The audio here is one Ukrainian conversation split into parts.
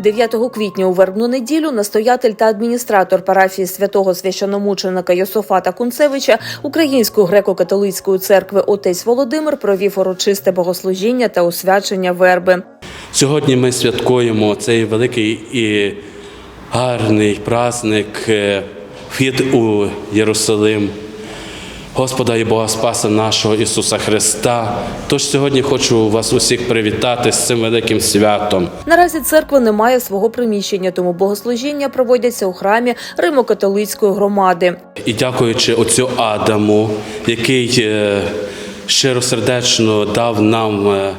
9 квітня у вербну неділю настоятель та адміністратор парафії святого священомученика Йософата Кунцевича Української греко-католицької церкви отець Володимир провів урочисте богослужіння та освячення верби. Сьогодні ми святкуємо цей великий і гарний праздник е, вхід у Єрусалим. Господа і Бога Спаса нашого Ісуса Христа. Тож сьогодні хочу вас усіх привітати з цим великим святом. Наразі церква не має свого приміщення, тому богослужіння проводяться у храмі Римо-католицької громади. І дякуючи оцю Адаму, який е, щиросердечно дав нам е,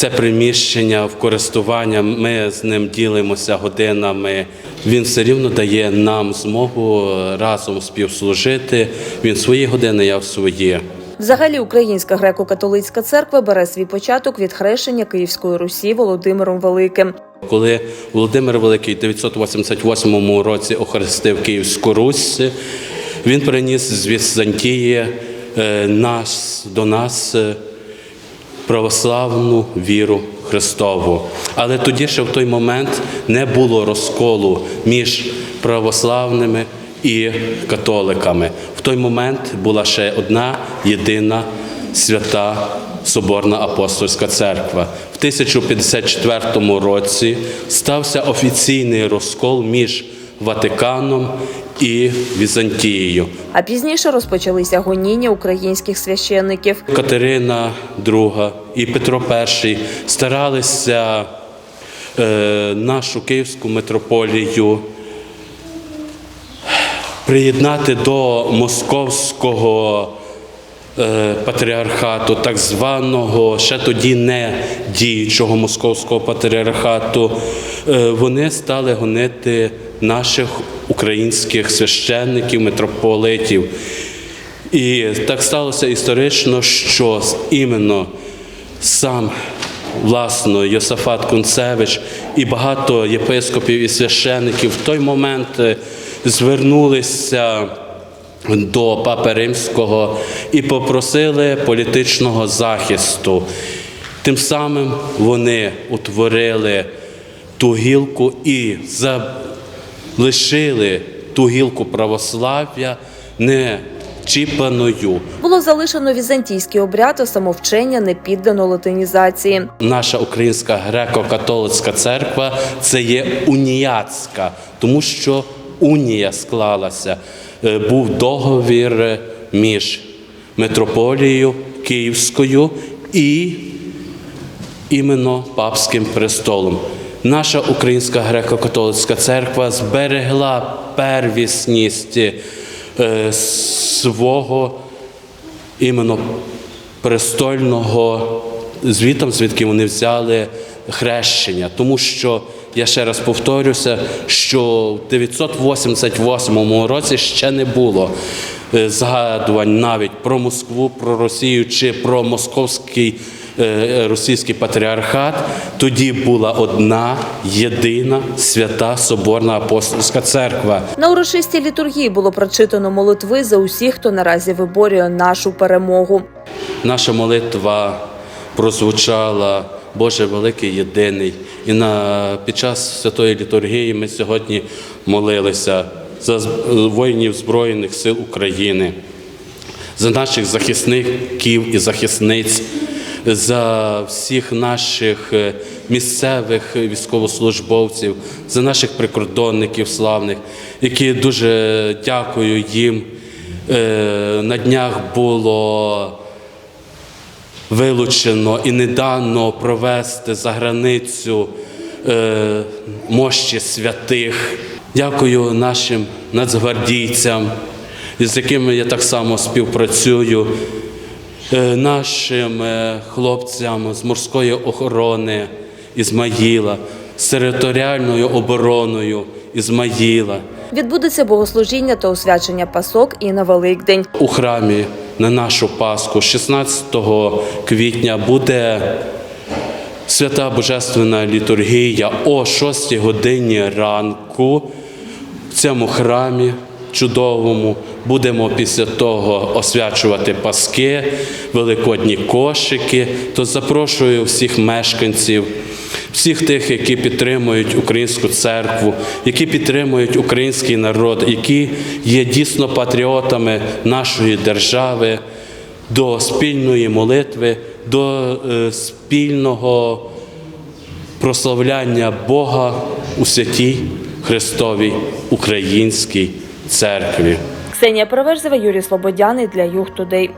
це приміщення в користування, ми з ним ділимося годинами. Він все рівно дає нам змогу разом співслужити. Він свої години, я в свої. Взагалі, Українська греко-католицька церква бере свій початок від хрещення Київської Русі Володимиром Великим. Коли Володимир Великий в 988 році охрестив Київську Русь, він приніс з Візантії е, нас до нас е, православну віру Христову. Але тоді ще в той момент не було розколу між православними і католиками. В той момент була ще одна єдина свята Соборна апостольська церква. В 1054 році стався офіційний розкол між Ватиканом і Візантією. А пізніше розпочалися гоніння українських священників. Катерина II і Петро І старалися е, нашу київську митрополію приєднати до московського е, патріархату, так званого ще тоді не діючого московського патріархату. Е, вони стали гонити наших українських священників, митрополитів. І так сталося історично, що іменно сам власно Йосафат Кунцевич і багато єпископів і священиків в той момент е, звернулися до Папи Римського і попросили політичного захисту. Тим самим вони утворили ту гілку і залишили ту гілку православ'я не чіпаною. Було залишено візантійський обряд, а самовчення не піддано латинізації. Наша українська греко-католицька церква це є уніатська, тому що унія склалася. Е, Був договір між митрополією Київською і іменно папським престолом. Наша українська греко-католицька церква зберегла первісність е, свого іменно престольного звітом, звідки вони взяли хрещення. Тому що я ще раз повторюся, що в 988 році ще не було е, згадувань навіть про Москву, про Росію чи про московський російський патріархат. Тоді була одна єдина свята Соборна апостольська церква. На урочистій літургії було прочитано молитви за усіх, хто наразі виборює нашу перемогу. Наша молитва прозвучала Боже великий єдиний. І на, під час святої літургії ми сьогодні молилися за воїнів Збройних сил України, за наших захисників і захисниць, за всіх наших е, місцевих військовослужбовців, за наших прикордонників славних, які дуже дякую їм. Е, На днях було вилучено і не дано провести за границю е, мощі святих. Дякую нашим нацгвардійцям, з якими я так само співпрацюю, нашим е, хлопцям з морської охорони Ізмаїла, з територіальною обороною Ізмаїла. Відбудеться богослужіння та освячення пасок і на Великдень. у храмі на нашу Пасху 16 квітня буде свята Божественна літургія о 6 годині ранку в цьому храмі чудовому. Будемо після того освячувати паски, великодні кошики. То запрошую всіх мешканців всіх тих, які підтримують українську церкву, які підтримують український народ, які є дійсно патріотами нашої держави, до спільної молитви, до е, спільного прославляння Бога у святій Христовій українській церкві. Ксенія Переверзева, Юрій Слободяний для Юг Тудей.